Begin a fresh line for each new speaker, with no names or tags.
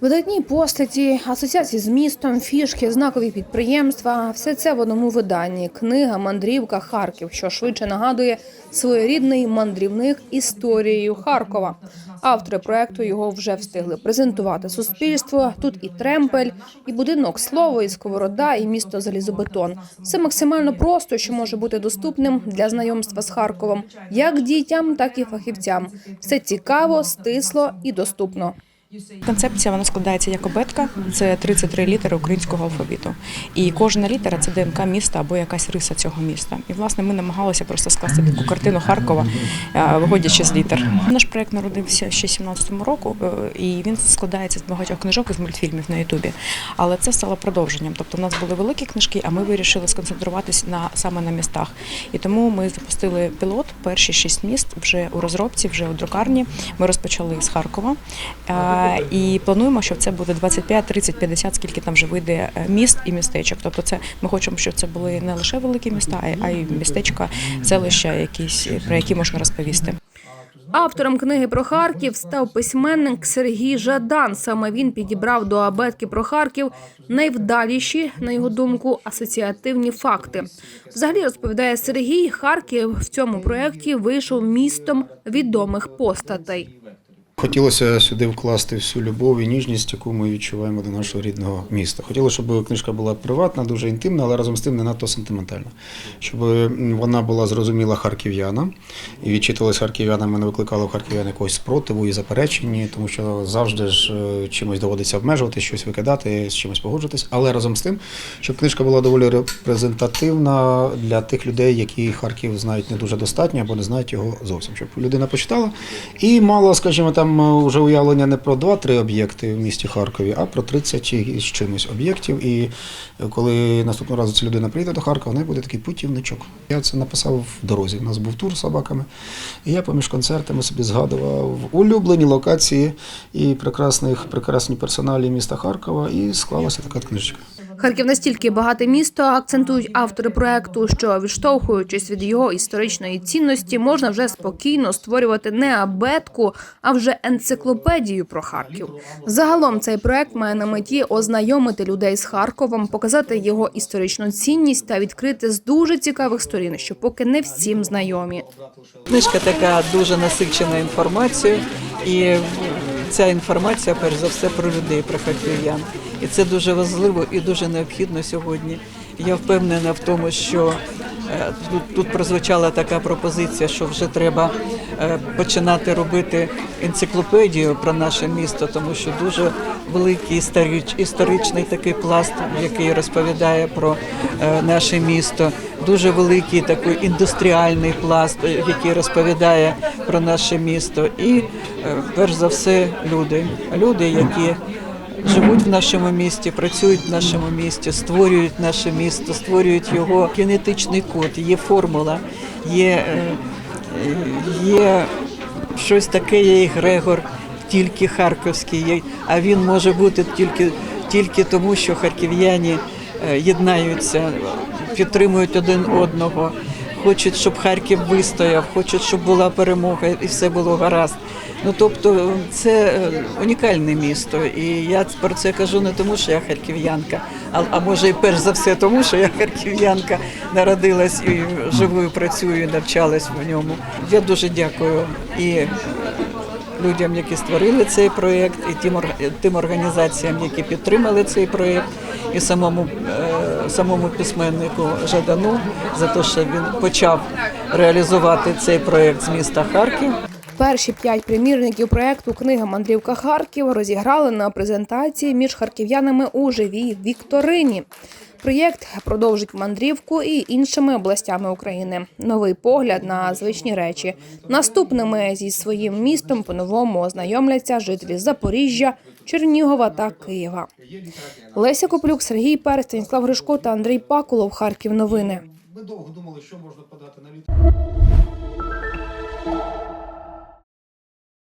Видатні постаті, асоціації з містом, фішки, знакові підприємства все це в одному виданні. Книга Мандрівка Харків, що швидше нагадує своєрідний мандрівник історією Харкова. Автори проекту його вже встигли презентувати суспільству. Тут і тремпель, і будинок слово, і сковорода, і місто залізобетон. Все максимально просто, що може бути доступним для знайомства з Харковом, як дітям, так і фахівцям. Все цікаво, стисло і доступно.
Концепція вона складається як обетка, це 33 літери українського алфавіту. І кожна літера це ДНК міста або якась риса цього міста. І власне ми намагалися просто скласти таку картину Харкова, е, виходячи з літер. Наш проект народився ще 17-му року, е, і він складається з багатьох книжок і з мультфільмів на Ютубі. Але це стало продовженням. Тобто, в нас були великі книжки, а ми вирішили сконцентруватись на саме на містах. І тому ми запустили пілот. Перші шість міст вже у розробці, вже у друкарні. Ми розпочали з Харкова. Е, І плануємо, що це буде 25, 30, 50, скільки там вже вийде е, міст і містечок. Тобто, це ми хочемо, щоб це були не лише великі міста, а й- містечка, селища, якісь про які можна розповісти.
Автором книги про Харків став письменник Сергій Жадан. Саме він підібрав до абетки про Харків найвдаліші, на його думку, асоціативні факти. Взагалі розповідає Сергій, Харків в цьому проєкті вийшов містом відомих постатей.
Хотілося сюди вкласти всю любов і ніжність, яку ми відчуваємо до нашого рідного міста. Хотілося, щоб книжка була приватна, дуже інтимна, але разом з тим не надто сентиментальна. Щоб вона була зрозуміла харків'янам і відчитувалася харків'янами, не викликала в харків'ян якогось спротиву і заперечення, тому що завжди ж е, чимось доводиться обмежувати, щось викидати, з чимось погоджуватись. Але разом з тим, щоб книжка була доволі репрезентативна для тих людей, які Харків знають не дуже достатньо або не знають його зовсім. Щоб людина почитала і мала, скажімо, там вже уявлення не про 2-3 об'єкти в місті Харкові, а про 30 чи з чимось об'єктів. І коли наступного разу ця людина прийде до Харкова, в неї буде такий путівничок. Я це написав в дорозі. У нас був тур з собаками. І я поміж концертами собі згадував улюблені локації і прекрасних, прекрасні персоналі міста Харкова. І склалася така книжечка.
Харків настільки багате місто, акцентують автори проекту, що відштовхуючись від його історичної цінності, можна вже спокійно створювати не абетку, а вже енциклопедію про Харків. Загалом цей проект має на меті ознайомити людей з Харковом, показати його історичну цінність та відкрити з дуже цікавих сторін, що поки не всім знайомі.
Книжка така дуже насичена інформацією, і ця інформація, перш за все, про людей, про харків'ян. І це дуже важливо і дуже необхідно сьогодні. Я впевнена в тому, що е, тут, тут прозвучала така пропозиція, що вже треба е, починати робити енциклопедію про наше місто, тому що дуже великий історич, історичний такий пласт, який розповідає про е, наше місто. Дуже великий такий індустріальний пласт, який розповідає про наше місто. І перш за все люди, люди, які живуть в нашому місті, працюють в нашому місті, створюють наше місто, створюють його генетичний код, є формула, є, е, е, є щось таке, є егрегор, тільки харківський, а він може бути тільки, тільки тому, що харків'яні е, єднаються, підтримують один одного. Хочуть, щоб Харків вистояв, хочуть, щоб була перемога і все було гаразд. Ну тобто, це е, унікальне місто, і я про це кажу не тому, що я харків'янка, а, а може і перш за все тому, що я харків'янка народилась і живу, і працюю, і навчалась в ньому. Я дуже дякую і людям, які створили цей проєкт, і тим, тим організаціям, які підтримали цей проєкт, і самому, е, самому письменнику Жадану за те, що він почав реалізувати цей проєкт з міста Харків.
Перші п'ять примірників проекту Книга Мандрівка Харків розіграли на презентації між харків'янами у живій вікторині. Проєкт продовжить мандрівку і іншими областями України. Новий погляд на звичні речі. Наступними зі своїм містом по-новому ознайомляться жителі Запоріжжя, Чернігова та Києва. Леся Коплюк, Сергій Перець, Станіслав Гришко та Андрій Пакулов. Харків. Новини.
Ми довго думали, що можна подати на літо.